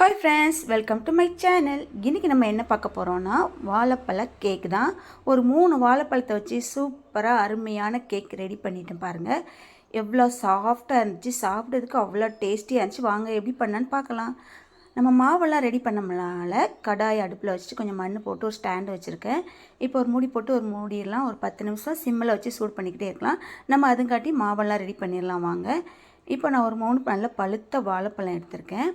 Hi friends welcome to my channel இன்றைக்கி நம்ம என்ன பார்க்க போகிறோன்னா வாழைப்பழ கேக் தான். ஒரு மூணு வாழைப்பழத்தை வச்சு சூப்பராக அருமையான கேக் ரெடி பண்ணிட்டேன் பாருங்கள் எவ்வளோ சாஃப்டாக இருந்துச்சு. சாப்பிட்றதுக்கு அவ்வளோ டேஸ்டியாக இருந்துச்சு. வாங்க எப்படி பண்ணான்னு பார்க்கலாம். நம்ம மாவெல்லாம் ரெடி பண்ணமுனால கடாய் அடுப்பில் வச்சுட்டு கொஞ்சம் மண் போட்டு ஒரு ஸ்டாண்டு வச்சுருக்கேன். இப்போ ஒரு மூடி போட்டு ஒரு மூடிடலாம். ஒரு பத்து நிமிஷம் சிம்மில் வச்சு சூடு பண்ணிக்கிட்டே இருக்கலாம். நம்ம அதுங்காட்டி மாவெல்லாம் ரெடி பண்ணிடலாம் வாங்க. இப்போ நான் ஒரு மூணு நல்ல பழுத்த வாழைப்பழம் எடுத்திருக்கேன்.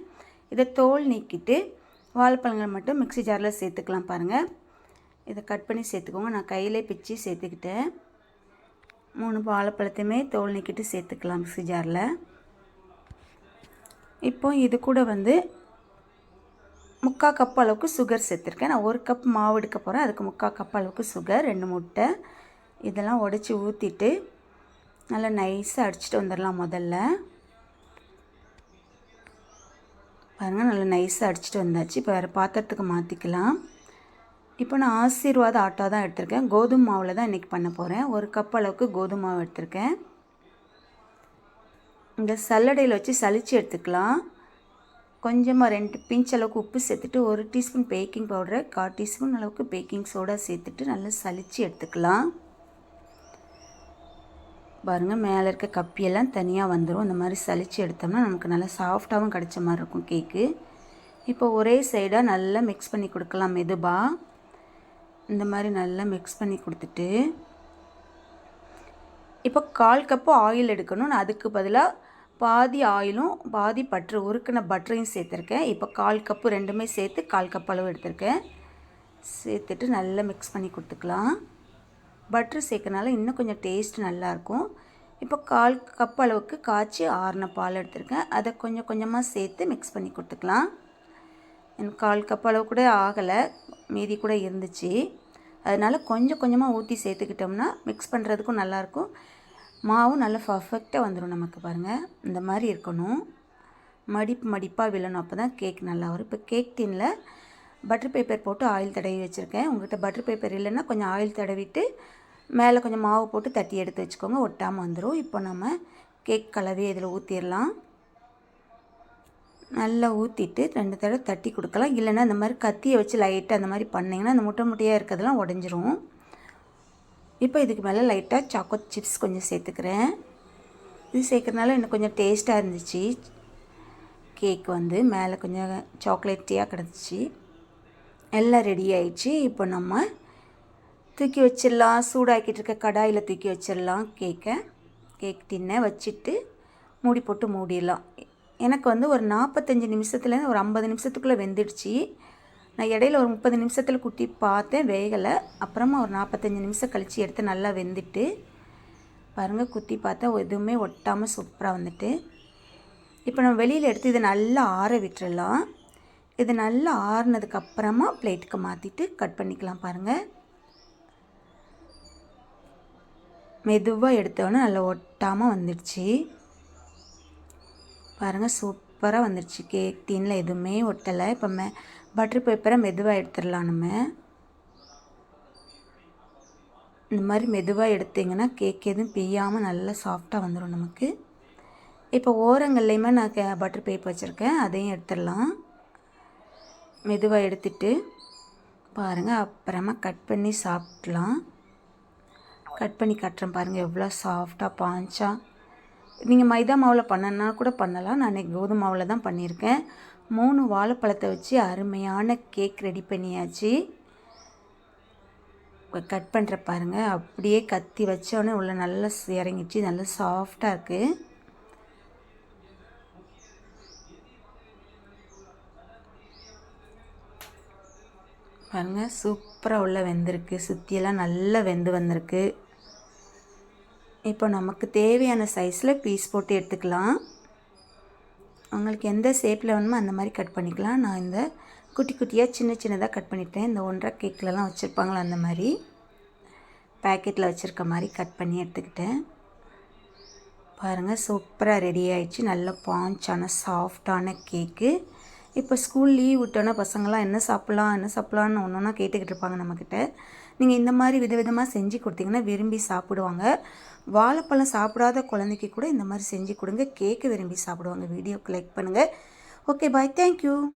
இதை தோல் நீக்கிட்டு வாழைப்பழங்கள் மட்டும் மிக்ஸி ஜாரில் சேர்த்துக்கலாம் பாருங்கள் இதை கட் பண்ணி சேர்த்துக்கோங்க. நான் கையிலே பிச்சு சேர்த்துக்கிட்டேன். மூணு வாழைப்பழத்தையுமே தோல் நீக்கிட்டு சேர்த்துக்கலாம் மிக்ஸி ஜாரில். இப்போ இது கூட வந்து முக்கால் கப் அளவுக்கு சுகர் சேர்த்துருக்கேன். நான் ஒரு கப் மாவு எடுக்க போகிறேன் அதுக்கு முக்கால் கப் அளவுக்கு சுகர் ரெண்டு முட்டை. இதெல்லாம் உடச்சி ஊற்றிட்டு நல்லா நைஸாக அடிச்சுட்டு வந்துடலாம் முதல்ல. பாருங்கள் நல்லா நைஸாக அடிச்சுட்டு வந்தாச்சு. இப்போ வேறு பாத்திரத்துக்கு மாற்றிக்கலாம் இப்போ நான் ஆசீர்வாத ஆட்டா தான் எடுத்திருக்கேன். கோதுமை மாவில் தான் இன்றைக்கி பண்ண போகிறேன் ஒரு கப் அளவுக்கு கோதுமை மாவு எடுத்திருக்கேன். இந்த சல்லடையில் வச்சு சளிச்சு எடுத்துக்கலாம். கொஞ்சமாக ரெண்டு பிஞ்ச் அளவுக்கு உப்பு சேர்த்துட்டு ஒரு டீஸ்பூன் பேக்கிங் பவுடரை கால் டீஸ்பூன் அளவுக்கு பேக்கிங் சோடா சேர்த்துட்டு நல்லா சளிச்சு எடுத்துக்கலாம். பாருங்கள் மேலே இருக்க கப்பியெல்லாம் தனியாக வந்துடும் இந்த மாதிரி சளிச்சு எடுத்தோம்னா நமக்கு நல்லா சாஃப்டாகவும் கிடச்ச மாதிரி இருக்கும் கேக்கு இப்போ ஒரே சைடாக நல்லா மிக்ஸ் பண்ணி கொடுக்கலாம் மெதுவாக இந்த மாதிரி நல்லா மிக்ஸ் பண்ணி கொடுத்துட்டு இப்போ கால் கப்பு ஆயில் எடுக்கணும். நான் அதுக்கு பதிலாக பாதி ஆயிலும் பாதி பட்ரு உருக்கின பட்டரையும் சேர்த்துருக்கேன். இப்போ கால் கப்பு ரெண்டுமே சேர்த்து கால் கப் அளவு எடுத்திருக்கேன். சேர்த்துட்டு நல்லா மிக்ஸ் பண்ணி கொடுத்துக்கலாம். பட்ரு சேர்க்கனால இன்னும் கொஞ்சம் டேஸ்ட் நல்லாயிருக்கும். இப்போ கால் கப் அளவுக்கு காய்ச்சி ஆறின பால் எடுத்திருக்கேன். அதை கொஞ்சம் கொஞ்சமாக சேர்த்து மிக்ஸ் பண்ணி கொடுத்துக்கலாம். எனக்கு கால் கப் அளவு கூட ஆகலை. மீதி கூட இருந்துச்சு. அதனால் கொஞ்சம் கொஞ்சமாக ஊற்றி சேர்த்துக்கிட்டோம்னா மிக்ஸ் பண்ணுறதுக்கும் நல்லாயிருக்கும். மாவும் நல்லா பர்ஃபெக்டாக வந்துடும் நமக்கு பாருங்கள் இந்த மாதிரி இருக்கணும். மடிப்பு மடிப்பாக விழணும். அப்போ தான் கேக் நல்லா வரும். இப்போ கேக் டின்னில் பட்டர் பேப்பர் போட்டு ஆயில் தடவி வச்சுருக்கேன். உங்கள்கிட்ட பட்டர் பேப்பர் இல்லைன்னா கொஞ்சம் ஆயில் தடவிட்டு மேலே கொஞ்சம் மாவு போட்டு தட்டி எடுத்து வச்சுக்கோங்க. ஒட்டாமல் வந்துடும் இப்போ நம்ம கேக் கலவையை இதில் ஊற்றிடலாம் நல்லா ஊற்றிட்டு ரெண்டு தடவை தட்டி கொடுக்கலாம். இல்லைன்னா இந்த மாதிரி கத்தியை வச்சு லைட்டாக அந்த மாதிரி பண்ணிங்கன்னா அந்த முட்டை முட்டையாக இருக்கிறதெல்லாம் உடஞ்சிரும். இப்போ இதுக்கு மேலே லைட்டாக சாக்கோ சிப்ஸ் கொஞ்சம் சேர்த்துக்கிறேன். இது சேர்க்குறதுனால இன்னும் கொஞ்சம் டேஸ்ட்டாக இருந்துச்சு. கேக் வந்து மேலே கொஞ்சம் சாக்லேட்டியாக கிடச்சிச்சு எல்லாம் ரெடி ஆயிடுச்சு. இப்போ நம்ம தூக்கி வச்சிடலாம். சூடாக்கிட்டு இருக்க கடாயில் தூக்கி வச்சிடலாம். கேக்கை கேக் டின்னை வச்சுட்டு மூடி போட்டு மூடிடலாம். எனக்கு வந்து ஒரு நாற்பத்தஞ்சு நிமிஷத்துலேருந்து ஒரு ஐம்பது நிமிஷத்துக்குள்ளே வெந்துடுச்சு. நான் இடையில ஒரு முப்பது நிமிஷத்தில் குட்டி பார்த்தேன். வேகலை. அப்புறமா ஒரு நாற்பத்தஞ்சு நிமிஷம் கழித்து எடுத்து நல்லா வெந்துட்டு பாருங்கள் குத்தி பார்த்தா எதுவுமே ஒட்டாமல் சூப்பராக வந்துட்டு. இப்போ நம்ம வெளியில் எடுத்து இதை நல்லா ஆற விட்டுறலாம். இது நல்லா ஆறுனதுக்கு அப்புறமா பிளேட்டுக்கு மாற்றிட்டு கட் பண்ணிக்கலாம் பாருங்கள் மெதுவாக எடுத்தோன்னே நல்லா ஒட்டாமல் வந்துடுச்சு. பாருங்கள் சூப்பராக வந்துடுச்சு. கேக் டீனில் எதுவுமே ஒட்டலை. இப்போ மே பட்டர் பேப்பரை மெதுவாக எடுத்துடலாம் நம்ம. இந்த மாதிரி மெதுவாக எடுத்திங்கன்னா கேக் எதுவும் பிய்யாமல் நல்லா சாஃப்டாக வந்துடும் நமக்கு. இப்போ ஓரங்கள்லையுமே நான் கே பட்டர் பேப்பர் வச்சுருக்கேன். அதையும் எடுத்துடலாம். மெதுவாக எடுத்துட்டு பாருங்கள் அப்புறமா கட் பண்ணி சாப்பிட்லாம். கட் பண்ணி கட்டுறேன் பாருங்கள் எவ்வளோ சாஃப்டாக பாஞ்சாக நீங்கள் மைதா மாவில் பண்ணனா கூட பண்ணலாம். நான் இன்றைக்கி கோதுமை மாவில் தான் பண்ணியிருக்கேன். மூணு வாழைப்பழத்தை வச்சு அருமையான கேக் ரெடி பண்ணியாச்சு. கட் பண்ணுற பாருங்கள் அப்படியே கத்தி வச்சோடனே உள்ள நல்லா இறங்கிச்சு நல்லா சாஃப்டாக இருக்குது பாருங்கள் சூப்பராக உள்ள வெந்திருக்கு. சுற்றியெல்லாம் நல்லா வெந்து வந்திருக்கு. இப்போ நமக்கு தேவையான சைஸில் பீஸ் போட்டு எடுத்துக்கலாம். உங்களுக்கு எந்த ஷேப்பில் வேணுமோ அந்த மாதிரி கட் பண்ணிக்கலாம். நான் இந்த குட்டி குட்டியாக சின்ன சின்னதாக கட் பண்ணிட்டேன். இந்த ஒன்றரை கேக்கிலலாம் வச்சுருப்பாங்களா அந்த மாதிரி. பேக்கெட்டில் வச்சுருக்க மாதிரி கட் பண்ணி எடுத்துக்கிட்டேன். பாருங்கள் சூப்பராக ரெடி ஆயிடுச்சு. நல்ல பாஞ்சான சாஃப்டான கேக்கு இப்போ ஸ்கூல் லீவ் விட்டோன்னா பசங்களாம் என்ன சாப்பிட்லாம் என்ன சாப்பிட்லான்னு ஒன்று ஒன்றா கேட்டுக்கிட்டு இருப்பாங்க நம்மக்கிட்ட நீங்கள் இந்த மாதிரி விதவிதமாக செஞ்சு கொடுத்தீங்கன்னா விரும்பி சாப்பிடுவாங்க. வாழைப்பழம் சாப்பிடாத குழந்தைக்கு கூட இந்த மாதிரி செஞ்சு கொடுங்க. கேக்கு விரும்பி சாப்பிடுவாங்க. வீடியோக்கு லைக் பண்ணுங்கள் ஓகே பாய் தேங்க்யூ